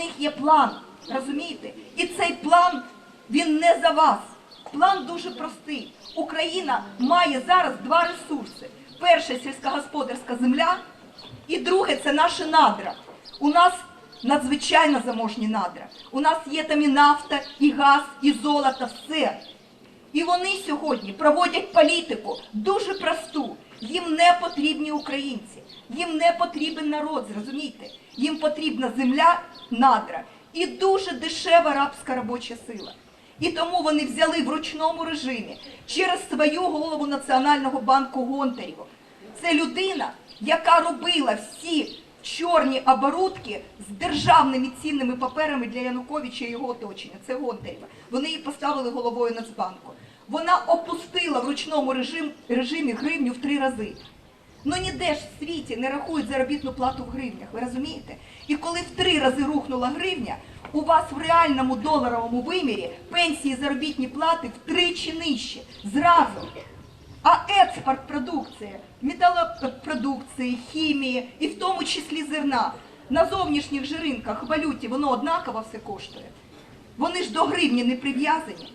них є план. Розумієте? І цей план він не за вас. План дуже простий. Україна має зараз два ресурси: перше сільськогосподарська земля, і друге це наші надра. У нас надзвичайно заможні надра. У нас є там і нафта, і газ, і золото, все. І вони сьогодні проводять політику дуже просту. Їм не потрібні українці, їм не потрібен народ, зрозумійте. Їм потрібна земля, надра і дуже дешева рабська робоча сила. І тому вони взяли в ручному режимі через свою голову Національного банку Гонтарєву. Це людина, яка робила всі чорні оборудки з державними цінними паперами для Януковича і його оточення. Це Гонтарєва. Вони її поставили головою Нацбанку. Вона опустила в ручному режим, режимі гривню в три рази. Ну ніде ж в світі не рахують заробітну плату в гривнях, ви розумієте? І коли в три рази рухнула гривня, у вас в реальному доларовому вимірі пенсії і заробітні плати втричі нижче. Зразу. А експорт продукції, металопродукції, хімії і в тому числі зерна на зовнішніх же ринках в валюті воно однаково все коштує. Вони ж до гривні не прив'язані.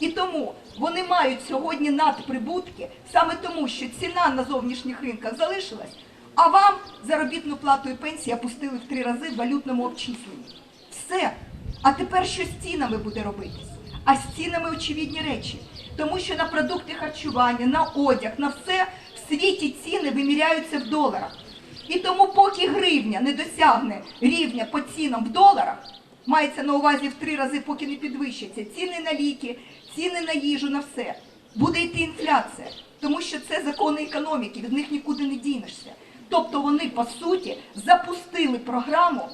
І тому вони мають сьогодні надприбутки саме тому, що ціна на зовнішніх ринках залишилась, а вам заробітну плату і пенсії опустили в три рази в валютному обчисленні. Все. А тепер що з цінами буде робитись? А з цінами очевидні речі. Тому що на продукти харчування, на одяг, на все в світі ціни виміряються в доларах. І тому, поки гривня не досягне рівня по цінам в доларах, мається на увазі в три рази, поки не підвищаться ціни на ліки, ціни на їжу, на все, буде йти інфляція, тому що це закони економіки, від них нікуди не дінешся. Тобто вони по суті запустили програму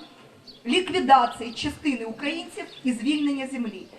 ліквідації частини українців і звільнення землі.